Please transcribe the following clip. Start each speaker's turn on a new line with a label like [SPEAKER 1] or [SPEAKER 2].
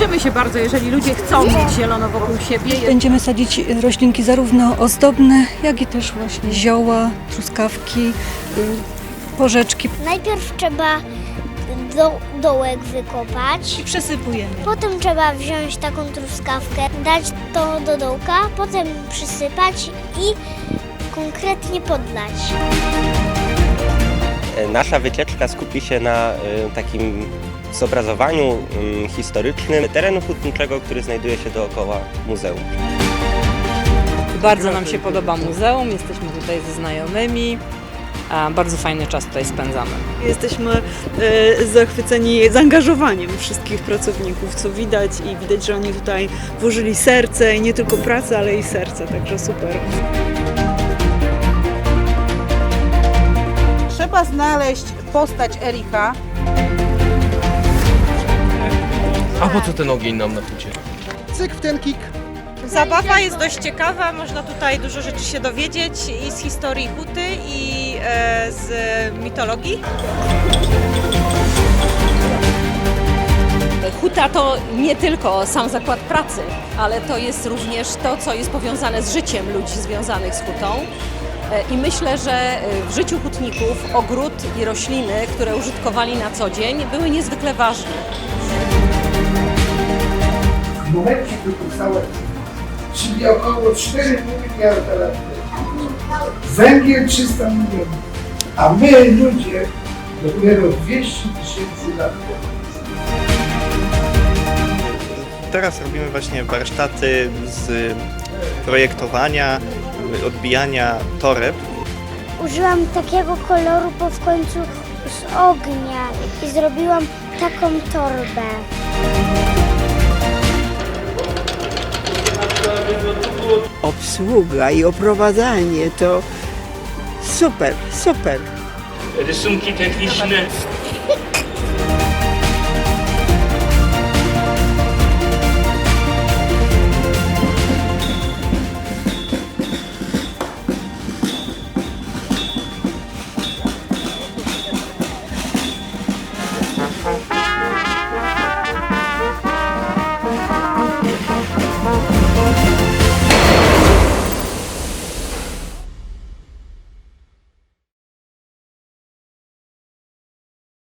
[SPEAKER 1] cieszę się bardzo, jeżeli ludzie chcą mieć zielono wokół siebie.
[SPEAKER 2] Będziemy sadzić roślinki zarówno ozdobne, jak i też właśnie zioła, truskawki, y, porzeczki.
[SPEAKER 3] Najpierw trzeba do, dołek wykopać.
[SPEAKER 2] I przesypujemy.
[SPEAKER 3] Potem trzeba wziąć taką truskawkę, dać to do dołka, potem przysypać i konkretnie podlać.
[SPEAKER 4] E, Nasza wycieczka skupi się na e, takim zobrazowaniu mm, historycznym terenu hutniczego, który znajduje się dookoła muzeum.
[SPEAKER 5] Bardzo nam się podoba muzeum, jesteśmy tutaj ze znajomymi. a Bardzo fajny czas tutaj spędzamy.
[SPEAKER 6] Jesteśmy e, zachwyceni zaangażowaniem wszystkich pracowników, co widać i widać, że oni tutaj włożyli serce i nie tylko pracę, ale i serce, także super.
[SPEAKER 7] Trzeba znaleźć postać Erika.
[SPEAKER 8] A po co ten ogień nam na hucie?
[SPEAKER 7] Cyk w ten kik.
[SPEAKER 9] Zabawa jest dość ciekawa, można tutaj dużo rzeczy się dowiedzieć i z historii huty i e, z mitologii.
[SPEAKER 1] Huta to nie tylko sam zakład pracy, ale to jest również to, co jest powiązane z życiem ludzi związanych z hutą. E, I myślę, że e, w życiu hutników ogród i rośliny, które użytkowali na co dzień, były niezwykle ważne.
[SPEAKER 10] W momencie wypływały, czyli około 4,5 miliarda lat temu. Węgiel 300 milionów, a my ludzie dopiero 200 tysięcy lat temu.
[SPEAKER 11] Teraz robimy właśnie warsztaty z projektowania, odbijania toreb.
[SPEAKER 3] Użyłam takiego koloru, bo w końcu z ognia i zrobiłam taką torbę.
[SPEAKER 7] Obsługa i oprowadzanie to super, super.
[SPEAKER 8] Rysunki techniczne